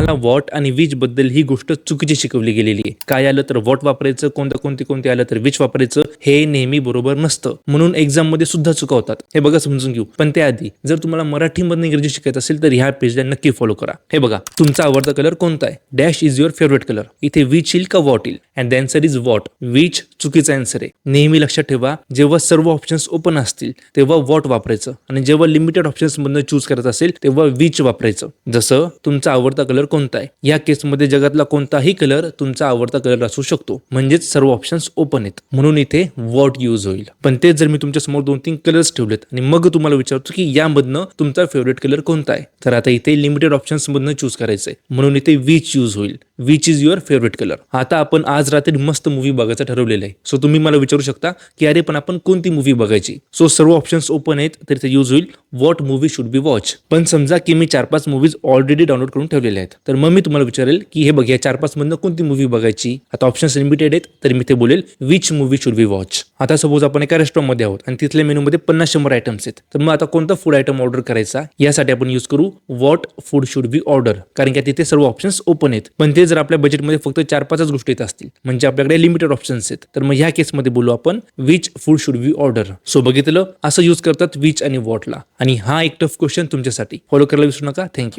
आम्हाला वॉट आणि विच बद्दल ही गोष्ट चुकीची शिकवली गेलेली आहे. काय आलं तर वॉट वापरायचं कोणतं कोणते कोणते आलं तर विच वापरायचं हे नेहमी बरोबर नसतं. म्हणून एक्झाममध्ये सुद्धा चुका होतात हे बघा समजून घेऊ. पण त्याआधी जर तुम्हाला मराठीमध्ये इंग्रजी शिकायचं असेल तर ह्या पेजला नक्की फॉलो करा. हे बघा तुमचा आवडता कलर कोणता आहे? Dash is your favourite colour इथे विच येईल का वॉट येईल? And the is what which चुकीचा आन्सर आहे. नेहमी लक्षात ठेवा जेव्हा सर्व ऑप्शन्स ओपन असतील तेव्हा वॉट वापरायचं. आणि जेव्हा लिमिटेड ऑप्शन्स मधून चूज करत असेल तेव्हा विच वापरायचं. जसं तुमचा आवडता कलर कोणता आहे? या केसमध्ये जगातला कोणताही कलर तुमचा आवडता कलर असू शकतो. म्हणजेच सर्व ऑप्शन्स ओपन आहेत. म्हणून इथे वॉट यूज होईल. पण तेच जर मी तुमच्यासमोर दोन तीन कलर्स ठेवलेत आणि मग तुम्हाला विचारतो की यामधनं तुमचा फेवरेट कलर कोणता आहे? तर आता इथे लिमिटेड ऑप्शन्स मधनं चूज करायचंय. म्हणून इथे विच यूज होईल. Which is your favourite colour आता आपण आज रात्री मस्त मूवी बघायचं ठरवलेलं आहे. सो तुम्ही मला विचारू शकता की अरे पण आपण कोणती मूवी बघायची? सो सर्व ऑप्शन्स ओपन आहेत तर इथे यूज होईल. What movie should be watch पण समजा की मी चार पाच मूवीज ऑलरेडी डाउनलोड करून ठेवलेल्या आहेत. तर मग मी तुम्हाला विचारेल की हे बघ या चार पाच मधनं कोणती मूवी बघायची? आता ऑप्शन्स लिमिटेड आहेत तर मी ते बोलेल which movie should be watch आता सपोज आपण एका रेस्टॉरंटमध्ये आहोत आणि तिथल्या मेनूमध्ये पन्नास शंभर आयटम्स आहेत. तर मग आता कोणता फूड आयटम ऑर्डर करायचा? यासाठी आपण यूज करू what food should be order कारण की तिथे सर्व ऑप्शन्स ओपन आहेत. पण ते जर आपल्या बजेटमध्ये फक्त चार पाचच गोष्टी येत असतील म्हणजे आपल्याकडे लिमिटेड ऑप्शन्स आहेत. तर मग ह्या केसमध्ये बोलू आपण which food should be order so बघितलं असं यूज करतात विच आणि वॉटला आणि हा एक टफ क्वेश्चन तुमच्यासाठी. फॉलो करायला विसरू नका. थँक्यू